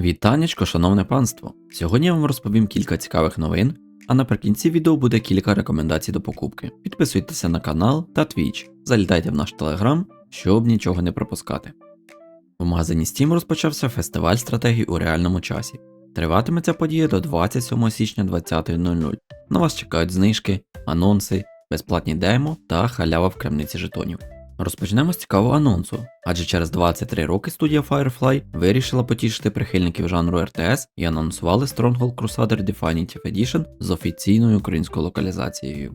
Вітанечко, шановне панство! Сьогодні я вам розповім кілька цікавих новин, а наприкінці відео буде кілька рекомендацій до покупки. Підписуйтеся на канал та Twitch, залітайте в наш телеграм, щоб нічого не пропускати. В магазині Steam розпочався фестиваль стратегій у реальному часі. Триватиме ця подія до 27 січня 20.00. На вас чекають знижки, анонси, безплатні демо та халява в крамниці жетонів. Розпочнемо з цікавого анонсу, адже через 23 роки студія Firefly вирішила потішити прихильників жанру RTS і анонсували Stronghold Crusader Definitive Edition з офіційною українською локалізацією.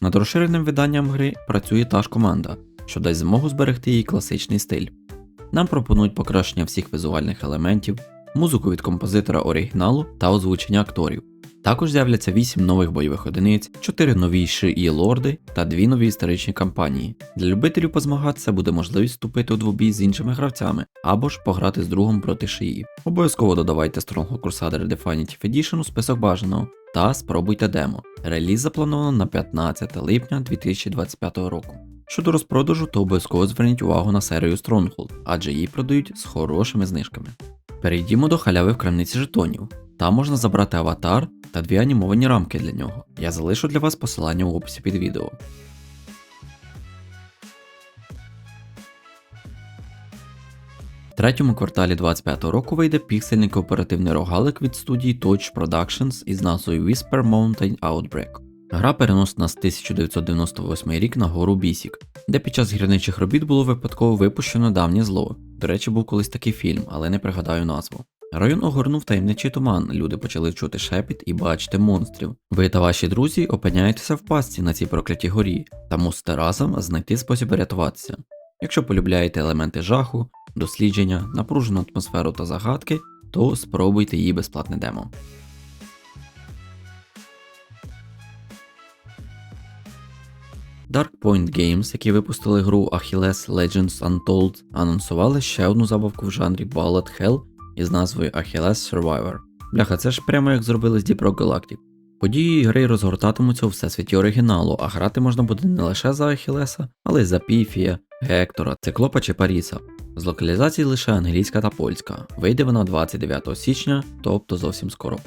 Над розширеним виданням гри працює та ж команда, що дасть змогу зберегти її класичний стиль. Нам пропонують покращення всіх візуальних елементів, музику від композитора оригіналу та озвучення акторів. Також з'являться 8 нових бойових одиниць, 4 нові шиї лорди та 2 нові історичні кампанії. Для любителів позмагатися буде можливість вступити у двобій з іншими гравцями або ж пограти з другом проти шиї. Обов'язково додавайте Stronghold Crusader Definitive Edition у список бажаного та спробуйте демо. Реліз заплановано на 15 липня 2025 року. Щодо розпродажу, то обов'язково зверніть увагу на серію Stronghold, адже її продають з хорошими знижками. Перейдімо до халяви в крамниці жетонів. Там можна забрати аватар та дві анімовані рамки для нього. Я залишу для вас посилання в описі під відео. В третьому кварталі 25 року вийде піксельний кооперативний рогалик від студії Touch Productions із назвою Whisper Mountain Outbreak. Гра переносить нас 1998 рік на гору Бісік, де під час гірничих робіт було випадково випущено давнє зло. До речі, був колись такий фільм, але не пригадаю назву. Район огорнув таємничий туман, люди почали чути шепіт і бачити монстрів. Ви та ваші друзі опиняєтеся в пастці на цій проклятій горі та мусите разом знайти спосіб рятуватися. Якщо полюбляєте елементи жаху, дослідження, напружену атмосферу та загадки, то спробуйте її безплатне демо. Dark Point Games, які випустили гру Achilles Legends Untold, анонсували ще одну забавку в жанрі Ballad Hell із назвою Achilles Survivor. Бляха, це ж прямо як зробили з Deep Rock Galactic. Події гри розгортатимуться у всесвіті оригіналу, а грати можна буде не лише за Ахілеса, але й за Піфія, Гектора, Циклопа чи Паріса. З локалізацій лише англійська та польська. Вийде вона 29 січня, тобто зовсім скоро.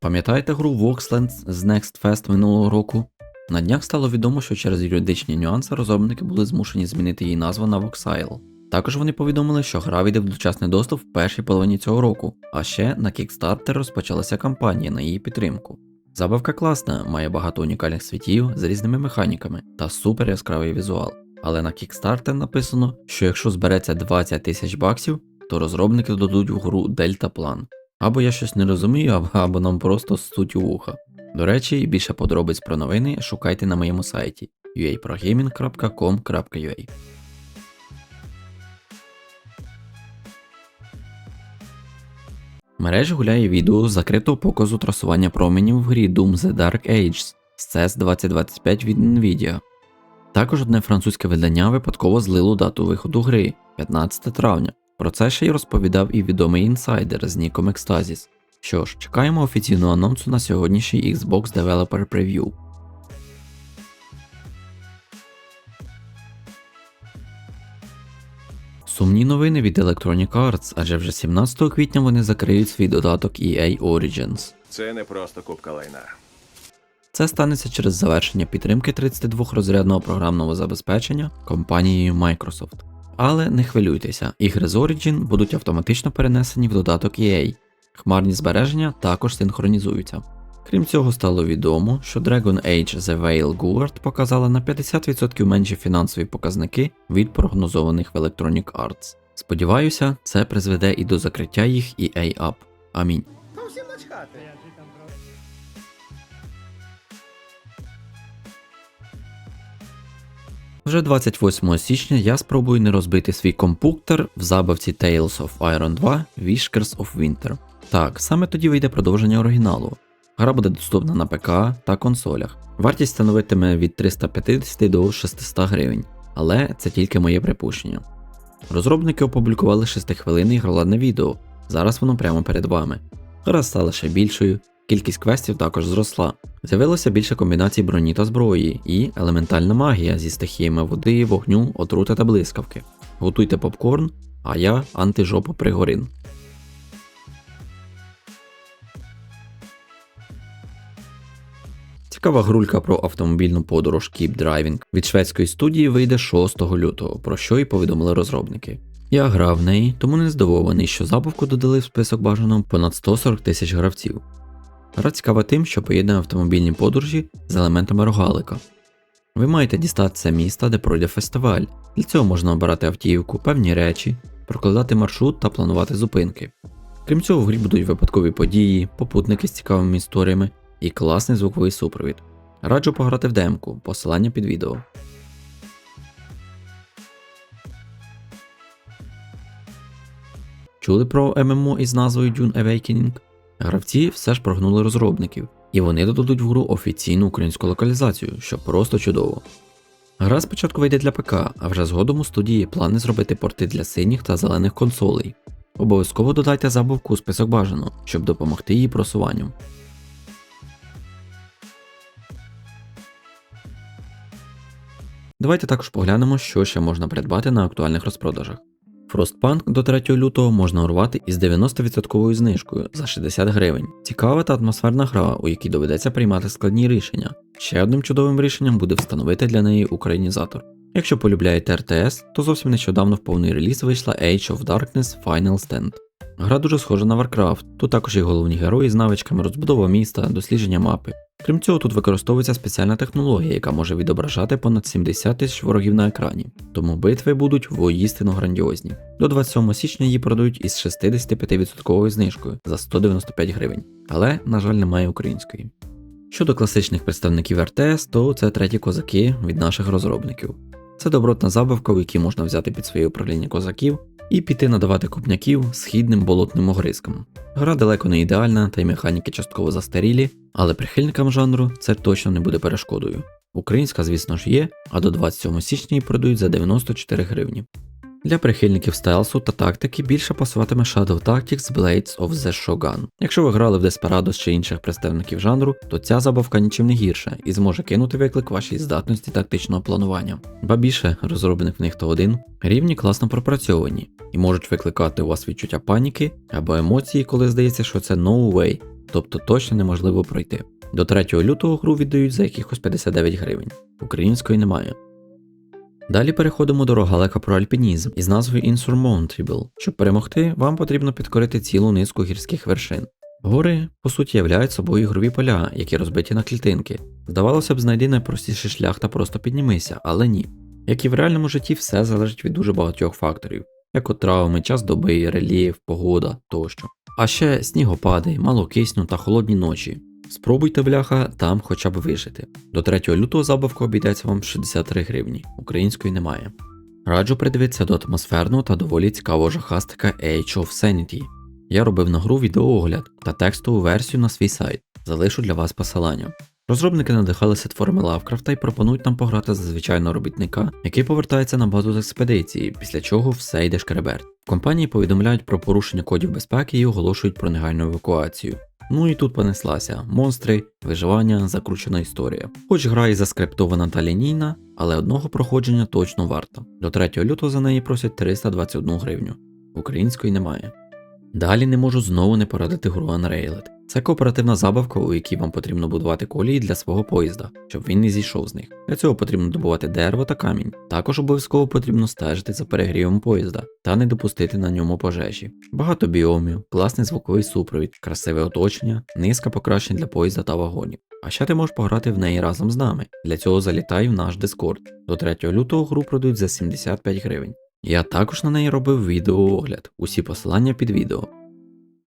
Пам'ятаєте гру Voxland з Next Fest минулого року? На днях стало відомо, що через юридичні нюанси розробники були змушені змінити її назву на Voxile. Також вони повідомили, що гра вийде в дочасний доступ в першій половині цього року, а ще на Kickstarter розпочалася кампанія на її підтримку. Забавка класна, має багато унікальних світів з різними механіками та супер яскравий візуал. Але на Kickstarter написано, що якщо збереться 20 тисяч баксів, то розробники додадуть в гру дельтаплан. Або я щось не розумію, або, нам просто ссуть у вуха. До речі, більше подробиць про новини шукайте на моєму сайті uaprogaming.com.ua В мережі гуляє відео з закритого показу трасування променів в грі Doom The Dark Ages з CES 2025 від Nvidia. Також одне французьке видання випадково злило дату виходу гри 15 травня. Про це ще й розповідав і відомий інсайдер з ніком Ecstasis. Що ж, чекаємо офіційного анонсу на сьогоднішній Xbox Developer Preview. Сумні новини від Electronic Arts, адже вже 17 квітня вони закриють свій додаток EA Origins. Це не просто кубка лайна. Це станеться через завершення підтримки 32 розрядного програмного забезпечення компанією Microsoft. Але не хвилюйтеся, ігри з Origin будуть автоматично перенесені в додаток EA. Хмарні збереження також синхронізуються. Крім цього, стало відомо, що Dragon Age The Veil Guard показала на 50% менші фінансові показники від прогнозованих в Electronic Arts. Сподіваюся, це призведе і до закриття їх EA App. Амінь. Вже 28 січня я спробую не розбити свій компуктор в забавці Tales of Iron 2 Whiskers of Winter. Так, саме тоді вийде продовження оригіналу. Гра буде доступна на ПК та консолях. Вартість становитиме від 350 до 600 гривень, але це тільки моє припущення. Розробники опублікували 6 хвилинне ігроладне відео, зараз воно прямо перед вами. Гра стала ще більшою, Кількість квестів також зросла. З'явилося більше комбінацій броні та зброї і елементальна магія зі стихіями води, вогню, отрути та блискавки. Готуйте попкорн, а я антижопу пригорин. Цікава грулька про автомобільну подорож Keep Driving від шведської студії вийде 6 лютого, про що й повідомили розробники. Я грав в неї, тому не здивований, що забавку додали в список бажаного понад 140 тисяч гравців. Гра цікава тим, що поєднує автомобільні подорожі з елементами рогалика. Ви маєте дістатися міста, де пройде фестиваль. Для цього можна обирати автівку, певні речі, прокладати маршрут та планувати зупинки. Крім цього, в грі будуть випадкові події, попутники з цікавими історіями і класний звуковий супровід. Раджу пограти в демку, посилання під відео. Чули про ММО із назвою Dune Awakening? Гравці все ж прогнули розробників, і вони додадуть в гру офіційну українську локалізацію, що просто чудово. Гра спочатку вийде для ПК, а вже згодом у студії плани зробити порти для синіх та зелених консолей. Обов'язково додайте забавку у список бажано, щоб допомогти її просуванню. Давайте також поглянемо, що ще можна придбати на актуальних розпродажах. Frostpunk до 3 лютого можна урвати із 90% знижкою за 60 гривень. Цікава та атмосферна гра, у якій доведеться приймати складні рішення. Ще одним чудовим рішенням буде встановити для неї українізатор. Якщо полюбляєте РТС, то зовсім нещодавно в повний реліз вийшла Age of Darkness Final Stand. Гра дуже схожа на Warcraft, тут також є головні герої з навичками розбудова міста, дослідження мапи. Крім цього, тут використовується спеціальна технологія, яка може відображати понад 70 тисяч ворогів на екрані, тому битви будуть воїстину грандіозні. До 27 січня її продають із 65% знижкою за 195 гривень, але, на жаль, немає української. Щодо класичних представників РТС, то це треті козаки від наших розробників. Це добротна забавка, в якій можна взяти під своє управління козаків і піти надавати копняків східним болотним огризкам. Гра далеко не ідеальна, та й механіки частково застарілі, але прихильникам жанру це точно не буде перешкодою. Українська, звісно ж, є, а до 27 січня її продають за 94 гривні. Для прихильників стелсу та тактики більше пасуватиме Shadow Tactics Blades of the Shogun. Якщо ви грали в Desperados чи інших представників жанру, то ця забавка нічим не гірша і зможе кинути виклик вашій здатності тактичного планування. Ба більше, розробник в них то один, рівні класно пропрацьовані і можуть викликати у вас відчуття паніки або емоції, коли здається, що це no way, тобто точно неможливо пройти. До 3 лютого гру віддають за якихось 59 гривень. Української немає. Далі переходимо до рогалика про альпінізм із назвою Insurmountable. Щоб перемогти, вам потрібно підкорити цілу низку гірських вершин. Гори, по суті, являють собою ігрові поля, які розбиті на клітинки. Здавалося б, знайди найпростіший шлях та просто піднімися, але ні. Як і в реальному житті, все залежить від дуже багатьох факторів, як от травми, час доби, рельєф, погода тощо. А ще снігопади, мало кисню та холодні ночі. Спробуйте бляха там хоча б вижити. До 3 лютого забавка обійдеться вам 63 гривні, української немає. Раджу придивитися до атмосферного та доволі цікавого жахастика Age of Sanity. Я робив на гру відеоогляд та текстову версію на свій сайт, залишу для вас посилання. Розробники надихалися творами Лавкрафта і пропонують нам пограти за звичайного робітника, який повертається на базу з експедиції, після чого все йде шкереберть. В компанії повідомляють про порушення кодів безпеки і оголошують про негайну евакуацію. Ну і тут понеслася монстри, виживання, закручена історія. Хоч гра і заскриптована та лінійна, але одного проходження точно варто. До 3 лютого за неї просять 321 гривню. Української немає. Далі не можу знову не порадити гру Unrailed. Це кооперативна забавка, у якій вам потрібно будувати колії для свого поїзда, щоб він не зійшов з них. Для цього потрібно добувати дерево та камінь. Також обов'язково потрібно стежити за перегрівом поїзда та не допустити на ньому пожежі. Багато біомів, класний звуковий супровід, красиве оточення, низка покращень для поїзда та вагонів. А ще ти можеш пограти в неї разом з нами. Для цього залітай в наш Discord. До 3 лютого гру продають за 75 гривень. Я також на неї робив відеоогляд, усі посилання під відео.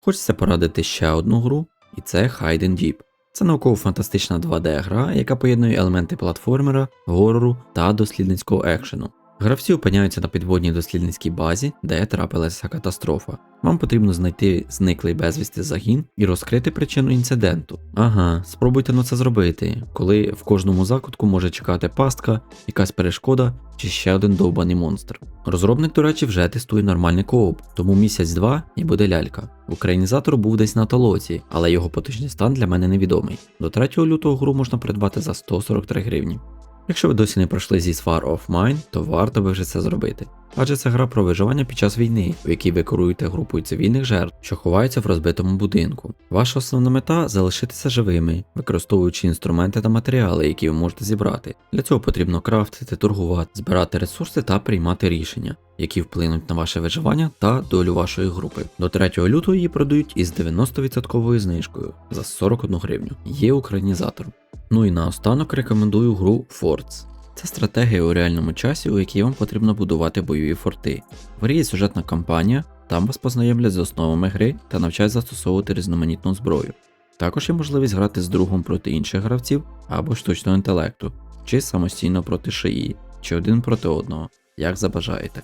Хочеться порадити ще одну гру, і це Hide and Deep. Це науково-фантастична 2D гра, яка поєднує елементи платформера, горору та дослідницького екшену. Гравці опиняються на підводній дослідницькій базі, де трапилася катастрофа. Вам потрібно знайти зниклий безвісти загін і розкрити причину інциденту. Ага, спробуйте на це зробити, коли в кожному закутку може чекати пастка, якась перешкода чи ще один довбаний монстр. Розробник, до речі, вже тестує нормальний кооп, тому місяць-два і буде лялька. Українізатор був десь на толоці, але його поточний стан для мене невідомий. До 3 лютого гру можна придбати за 143 гривні. Якщо ви досі не пройшли зі Far of Mine, то варто би вже це зробити. Адже це гра про виживання під час війни, в якій ви керуєте групою цивільних жертв, що ховаються в розбитому будинку. Ваша основна мета залишитися живими, використовуючи інструменти та матеріали, які ви можете зібрати. Для цього потрібно крафтити, торгувати, збирати ресурси та приймати рішення, які вплинуть на ваше виживання та долю вашої групи. До 3 лютого її продають із 90% знижкою за 41 гривню. Є українізатор. Ну і наостанок рекомендую гру Forts. Це стратегія у реальному часі, у якій вам потрібно будувати бойові форти. В грі є сюжетна кампанія, там вас познайомлять з основами гри та навчають застосовувати різноманітну зброю. Також є можливість грати з другом проти інших гравців або штучного інтелекту, чи самостійно проти шиї, чи один проти одного, як забажаєте.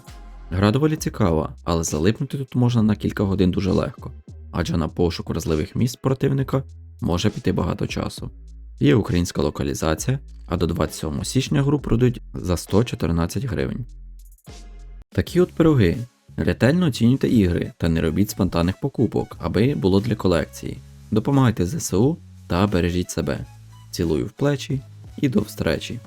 Гра доволі цікава, але залипнути тут можна на кілька годин дуже легко, адже на пошук вразливих місць противника може піти багато часу. Є українська локалізація, а до 27 січня гру продають за 114 гривень. Такі от пироги. Ретельно оцінюйте ігри та не робіть спонтанних покупок, аби було для колекції. Допомагайте ЗСУ та бережіть себе. Цілую в плечі і до встречі!